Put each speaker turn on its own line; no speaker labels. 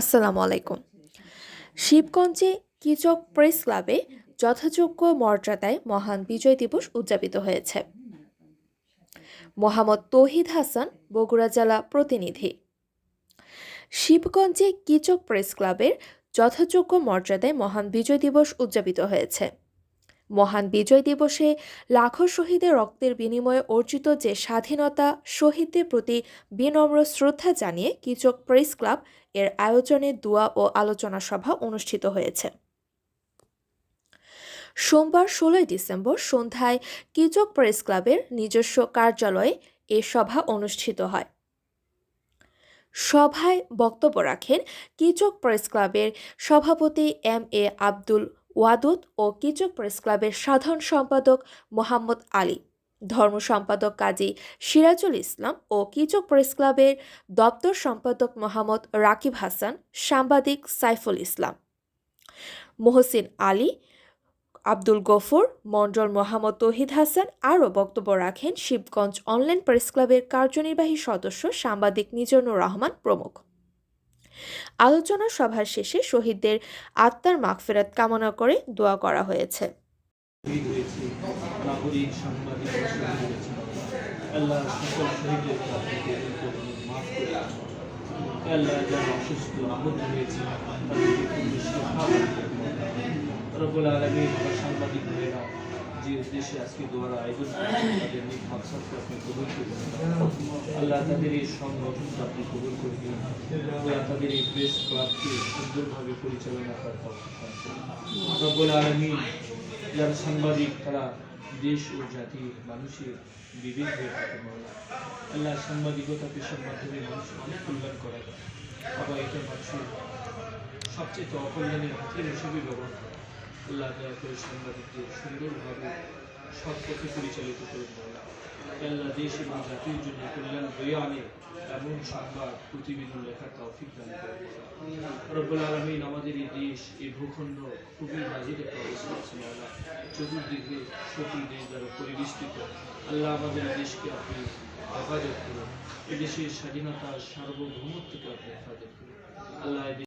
আসসালামু আলাইকুম। শিবগঞ্জে কিচক প্রেস ক্লাবে যথাযোগ্য মর্যাদায় মহান বিজয় দিবস উদযাপিত হয়েছে। মোহাম্মদ তহিদ হাসান, বগুড়া জেলা প্রতিনিধি। শিবগঞ্জে কিচক প্রেস ক্লাবের যথাযোগ্য মর্যাদায় মহান বিজয় দিবস উদযাপিত হয়েছে। মহান বিজয় দিবসে লাখো শহীদের রক্তের বিনিময়ে অর্জিত যে স্বাধীনতা, শহীদদের প্রতি বিনম্র শ্রদ্ধা জানিয়ে কিচক প্রেস ক্লাব এর আয়োজনে দোয়া ও আলোচনা সভা অনুষ্ঠিত হয়েছে। সোমবার ষোলোই ডিসেম্বর সন্ধ্যায় কিচক প্রেস ক্লাবের নিজস্ব কার্যালয়ে এ সভা অনুষ্ঠিত হয়। সভায় বক্তব্য রাখেন কিচক প্রেস ক্লাবের সভাপতি এম এ আব্দুল ওয়াদুদ ও কিচক প্রেস ক্লাবের সাধারণ সম্পাদক মোহাম্মদ আলী। ধর্ম সম্পাদক কাজী সিরাজুল ইসলাম ও কিচক প্রেস ক্লাবের দপ্তর সম্পাদক মোহাম্মদ রাকিব হাসান, সাংবাদিক সাইফুল ইসলাম। মোহসিন আলী, আব্দুল গফুর মন্ডল মোহাম্মদ তহিদ হাসান আরও বক্তব্য রাখেন শিবগঞ্জ অনলাইন প্রেস ক্লাবের কার্যনির্বাহী সদস্য সাংবাদিক মিজানুর রহমান প্রমুখ। আলোচনা সভার শেষে শহীদদের আত্মার মাগফেরাত কামনা করে দোয়া করা হয়েছে।
আল্লাহ যে উদ্দেশ্যে আজকে দোয়ার আয়োজন তাদের আল্লাহ তাদের এই সংগঠনকে আপনি কবুল করে দিন তাদের এই প্রেস ক্লাবকে সুন্দরভাবে পরিচালনা তৌফিক দান করুন। যারা সাংবাদিক তারা দেশ ও জাতি মানুষের বিবেক হয়ে থাকে আল্লাহ সাংবাদিকতা পেশার মাধ্যমে মানুষের অনেক কল্যাণ করা আবার এটা মানুষের সবচেয়ে অকল্যাণের হাতিয়ার হিসেবে ব্যবহার করে আল্লাহ দয়া করে সাংবাদিকদের সুন্দরভাবে পথে পরিচালিত করে মৌলা আল্লাহ দেশ এবং জাতির জন্য কল্যাণ বয়ে আনে এমন সংবাদ প্রতিবেদন লেখার তৌফিক দান রব্বুল আলমিন আমাদের এই দেশ এই ভূখণ্ড খুবই বাজির একটা অবস্থা আছে আল্লাহ চতুর্দিকে শত্রু দেশ দ্বারা পরিবেষ্টিত আল্লাহ আমাদের দেশকে আপনি হেফাজত করুন এদেশের স্বাধীনতা সার্বভৌমত্বকে আপনি হেফাজত করুন আল্লাহ